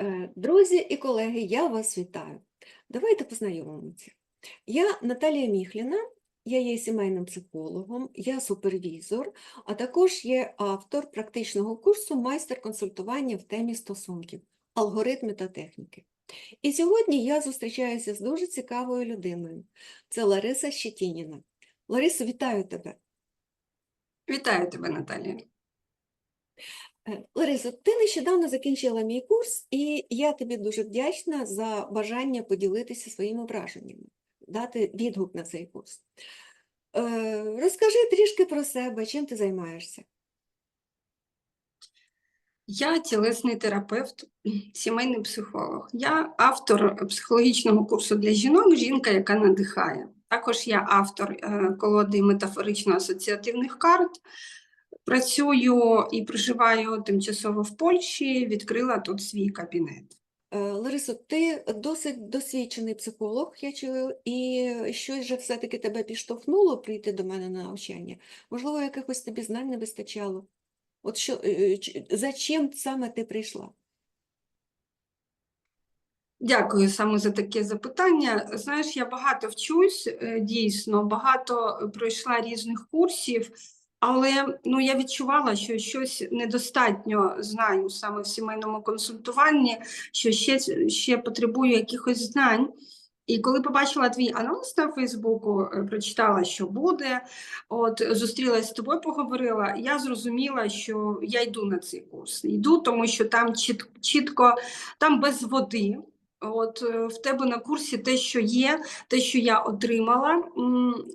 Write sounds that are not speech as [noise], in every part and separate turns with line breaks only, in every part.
Е, Друзі і колеги, я вас вітаю. Давайте познайомимося. Я Наталія Міхліна, я є сімейним психологом, я супервізор, а також є автор практичного курсу майстер консультування в темі стосунків, алгоритми та техніки. І сьогодні я зустрічаюся з дуже цікавою людиною. Це Лариса Щетініна. Ларисо, вітаю тебе.
Вітаю тебе, Наталія.
Е, Ларисо, ти нещодавно закінчила мій курс, і я тобі дуже вдячна за бажання поділитися своїми враженнями, дати відгук на цей курс. Е, Розкажи трішки про себе, чим ти займаєшся.
Я тілесний терапевт, [clears throat] сімейний психолог. Я автор психологічного курсу для жінок Жінка, яка надихає. Також я автор е, колоди метафорично-асоціативних карт. Працюю і проживаю тимчасово в Польщі, відкрила тут свій кабінет.
Е, Ларисо, ти досить досвідчений психолог, я чую, і щось же все-таки тебе підштовхнуло прийти до мене на навчання. Можливо, якихось тобі знань не вистачало. От що, е, за чим саме ти прийшла?
Дякую саме за таке запитання. Знаєш, я багато вчусь, е, дійсно, багато пройшла різних курсів, але ну, я відчувала, що щось недостатньо знаю саме в сімейному консультуванні, що ще, ще потребую якихось знань. І коли побачила твій анонс на Фейсбуку, е, прочитала, що буде, от зустрілася з тобою, поговорила, я зрозуміла, що я йду на цей курс. Йду, тому що там чіт, чітко, там без води. От е, в тебе на курсі те, що є, те, що я отримала,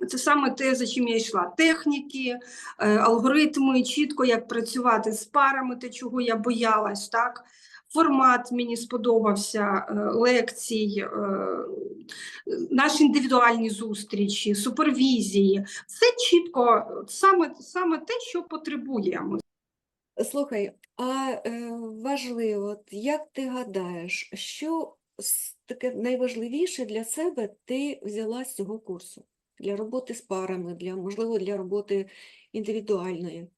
це саме те, за чим я йшла. Техніки, е, алгоритми, чітко як працювати з парами, те, чого я боялась, так. Формат мені сподобався е, лекцій, е, наші індивідуальні зустрічі, супервізії. Все чітко, саме, саме те, що потребуємо.
Слухай, а важливо, як ти гадаєш, що таке найважливіше для себе ти взяла з цього курсу? Для роботи з парами, для, можливо, для роботи індивідуальної?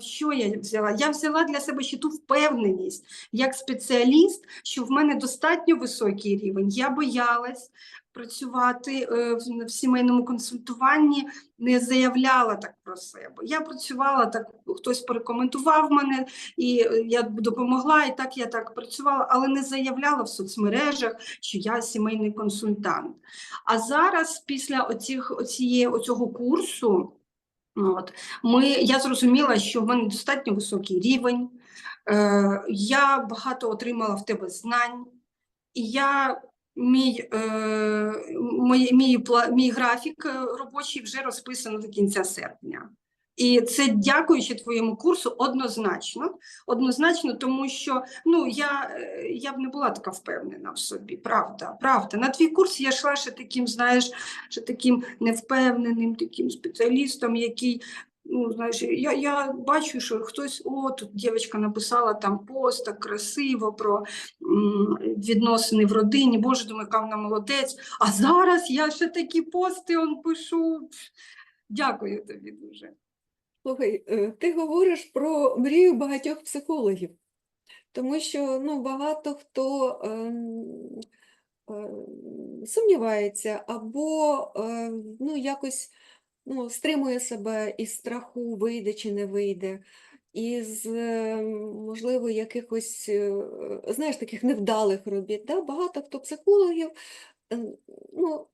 Що я взяла? Я взяла для себе ще ту впевненість як спеціаліст, що в мене достатньо високий рівень. Я боялась працювати е, в, сімейному консультуванні, не заявляла так про себе. Я працювала так, хтось порекомендував мене, і е, я допомогла, і так я так працювала, але не заявляла в соцмережах, що я сімейний консультант. А зараз, після оцих, оцієї, оцього курсу, От. Ми, я зрозуміла, що в мене достатньо високий рівень, е, я багато отримала в тебе знань, і я, мій, е, мій, мій, мій графік е, робочий вже розписано до кінця серпня. І це дякуючи твоєму курсу однозначно, однозначно, тому що ну, я, е, я б не була така впевнена в собі, правда, правда. На твій курс я йшла ще таким, знаєш, ще таким невпевненим, таким спеціалістом, який, ну, знаєш, я, я бачу, що хтось, о, тут дівчинка написала там пост так красиво про м, відносини в родині, боже, думаю, яка вона молодець. А зараз я ще такі пости он пишу. Дякую тобі дуже.
Слухай, е, ти говориш про мрію багатьох психологів, тому що ну, багато хто ем, е, сумнівається або е, ну, якось ну, стримує себе із страху, вийде чи не вийде, із, е, можливо, якихось, е, знаєш, таких невдалих робіт. Да? Багато хто психологів е, ну,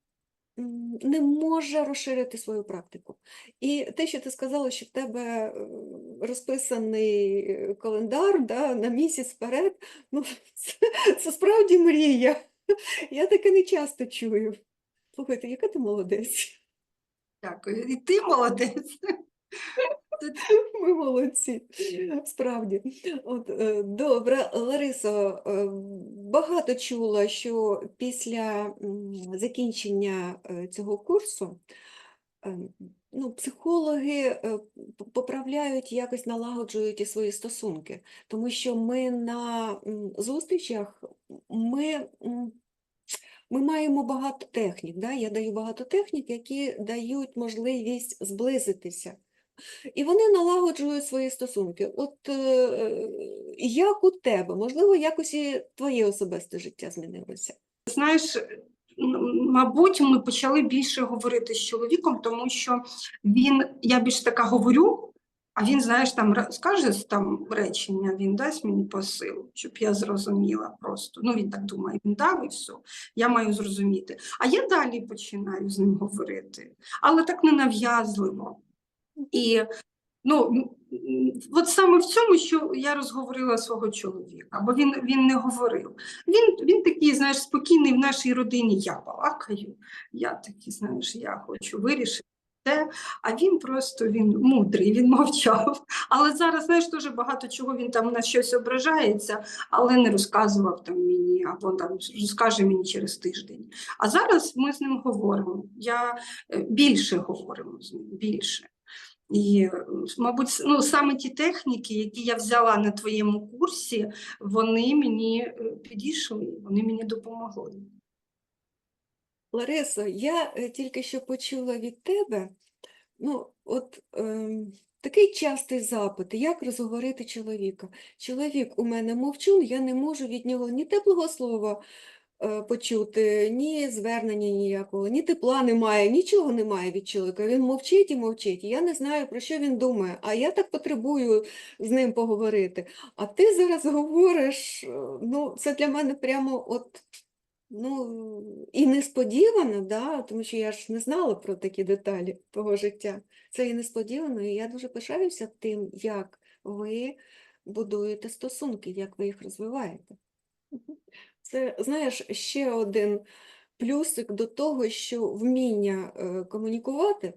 не може розширити свою практику. І те, що ти сказала, що в тебе розписаний календар да, на місяць вперед, ну, [laughs] це, це справді мрія. Я таке не часто чую. Слухайте, яка ти молодець?
Дякую. І ти молодець. [laughs]
Ми молодці, справді. От, е, добре, Ларисо, е, багато чула, що після закінчення е, цього курсу ну, психологи поправляють, якось налагоджують і свої стосунки, тому що ми на зустрічах ми, ми маємо багато технік. Да? Я даю багато технік, які дають можливість зблизитися і вони налагоджують свої стосунки. От е, як у тебе, можливо, якось і твоє особисте життя змінилося?
Знаєш, мабуть, ми почали більше говорити з чоловіком, тому що він, я більш така говорю, а він, знаєш, там скаже там речення, він дасть мені посил, щоб я зрозуміла просто. Ну, він так думає, він дав і все, я маю зрозуміти. А я далі починаю з ним говорити, але так ненав'язливо. І ну, от саме в цьому, що я розговорила свого чоловіка, бо він, він не говорив. Він, він такий, знаєш, спокійний в нашій родині. Я балакаю, я такий, знаєш, я хочу вирішити це. А він просто він мудрий, він мовчав. [laughs] Але зараз, знаєш, дуже багато чого він там на щось ображається, але не розказував там мені, або там розкаже мені через тиждень. А зараз ми з ним говоримо. Я е, більше говоримо з ним, більше. І, мабуть, ну, саме ті техніки, які я взяла на твоєму курсі, вони мені е, підійшли, вони мені допомогли.
Ларисо, я е, тільки що почула від тебе, ну, от ем, такий частий запит, як розговорити чоловіка. Чоловік у мене мовчун, я не можу від нього ні теплого слова е, почути, ні звернення ніякого, ні тепла немає, нічого немає від чоловіка. Він мовчить і мовчить. Я не знаю, про що він думає, а я так потребую з ним поговорити. А ти зараз говориш, е, ну, це для мене прямо от. Ну, і несподівано, да, тому що я ж не знала про такі деталі того життя. Це і несподівано, і я дуже пишаюся тим, як ви будуєте стосунки, як ви їх розвиваєте. [laughs] Це, знаєш, ще один плюсик до того, що вміння е, комунікувати,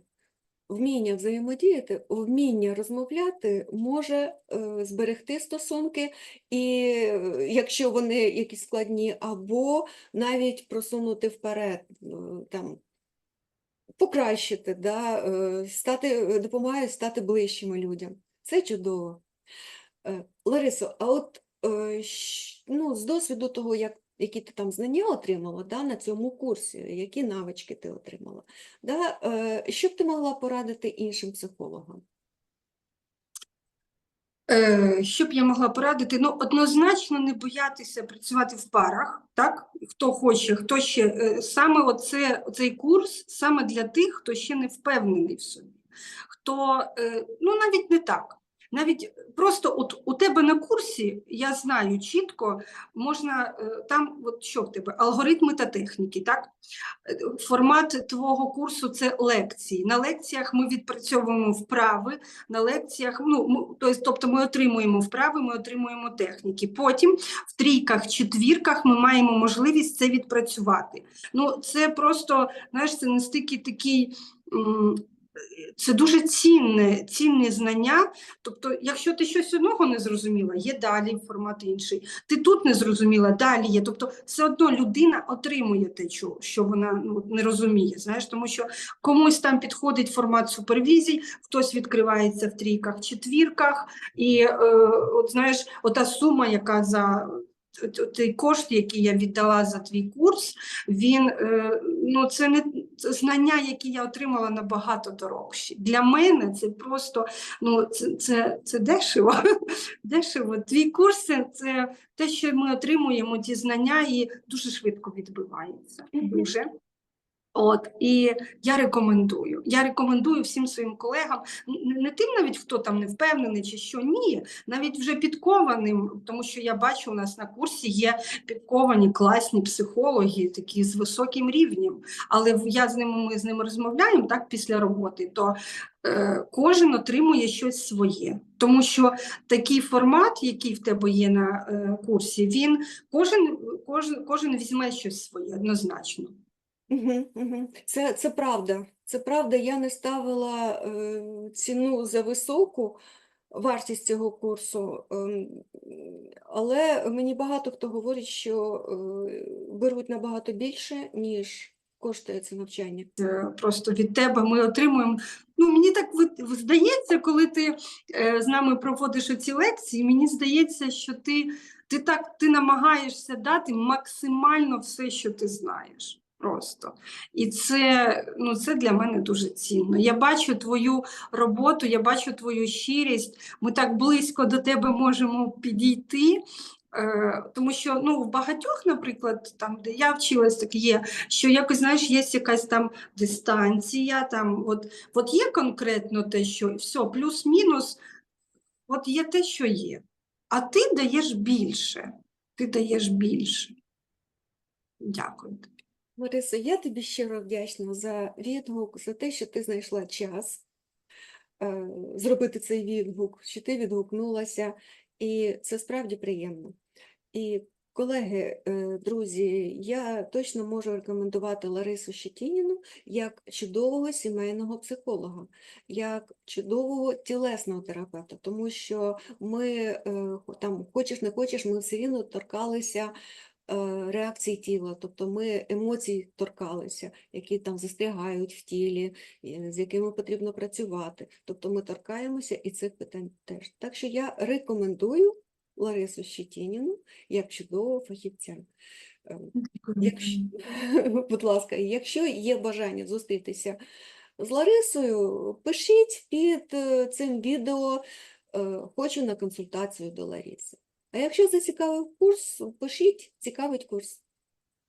вміння взаємодіяти, вміння розмовляти може е, зберегти стосунки, і е, якщо вони якісь складні, або навіть просунути вперед, е, там, покращити, да, стати, допомагає стати ближчими людям. Це чудово. Ларисо, а от ну, з досвіду того, як, які ти там знання отримала да, на цьому курсі, які навички ти отримала, да, е, що б ти могла порадити іншим психологам?
Е, Що б я могла порадити? Ну, однозначно не боятися працювати в парах, так? Хто хоче, хто ще е, саме оце, цей курс саме для тих, хто ще не впевнений в собі. Хто, ну навіть не так. Навіть просто от у тебе на курсі, я знаю чітко, можна е, там, от що в тебе, алгоритми та техніки, так? Е, Формат твого курсу це лекції. На лекціях ми відпрацьовуємо вправи, на лекціях, ну, ми- тобто ми отримуємо вправи, ми отримуємо техніки. Потім в трійках, четвірках ми маємо можливість це відпрацювати. Ну, це просто, знаєш, це настільки такий. Це дуже цінне, цінні знання. Тобто, якщо ти щось одного не зрозуміла, є далі формат інший. Ти тут не зрозуміла, далі є. Тобто, все одно людина отримує те, що, вона ну, не розуміє. Знаєш, тому що комусь там підходить формат супервізій, хтось відкривається в трійках, четвірках, і е, от знаєш, ота сума, яка за той кошт, який я віддала за твій курс, він е, ну це не знання, які я отримала набагато дорожчі. Для мене це просто ну це, це, це дешево. [laughs] дешево. Твій курс це, те, що ми отримуємо, ті знання, і дуже швидко відбивається.
Мгм.
Дуже. От, і я рекомендую. Я рекомендую всім своїм колегам, не тим навіть, хто там не впевнений чи що, ні, навіть вже підкованим, тому що я бачу, у нас на курсі є підковані класні психологи, такі з високим рівнем. Але я з ними, ми з ними розмовляємо так після роботи, то е, кожен отримує щось своє. Тому що такий формат, який в тебе є на е, курсі, він кожен, кожен, кожен візьме щось своє однозначно.
Це, це правда. Це правда, я не ставила е, ціну за високу вартість цього курсу, ем, але мені багато хто говорить, що е, беруть набагато більше, ніж коштує це навчання.
е, просто від тебе ми отримуємо. Ну, мені так здається, коли ти е, з нами проводиш ці лекції, мені здається, що ти, ти так ти намагаєшся дати максимально все, що ти знаєш. Просто. І це, ну, це для мене дуже цінно. Я бачу твою роботу, я бачу твою щирість. Ми так близько до тебе можемо підійти. Е, Тому що ну, в багатьох, наприклад, там, де я вчилась, так є, що якось, знаєш, є якась там дистанція, там, от, от є конкретно те, що все, плюс-мінус, от є те, що є. А ти даєш більше. Ти даєш більше. Дякую тобі.
Я тобі щиро вдячна за відгук, за те, що ти знайшла час е, зробити цей відгук, що ти відгукнулася, і це справді приємно. І, колеги, е, друзі, я точно можу рекомендувати Ларису Щетініну як чудового сімейного психолога, як чудового тілесного терапевта, тому що ми, е, там, хочеш не хочеш, ми все рівно торкалися реакцій тіла, тобто ми емоцій торкалися, які там застрягають в тілі, е, з якими потрібно працювати. Тобто ми торкаємося і цих питань теж. Так що я рекомендую Ларису Щетініну як чудового фахівця. Е, Якщо, [laughs] будь ласка, якщо є бажання зустрітися з Ларисою, пишіть під е, цим відео е, «Хочу на консультацію до Лариси». А якщо зацікавив курс, пишіть «Цікавить курс».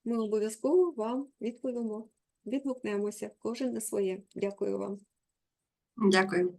Ми обов'язково вам відповімо, відгукнемося, кожен на своє. Дякую вам.
Дякую.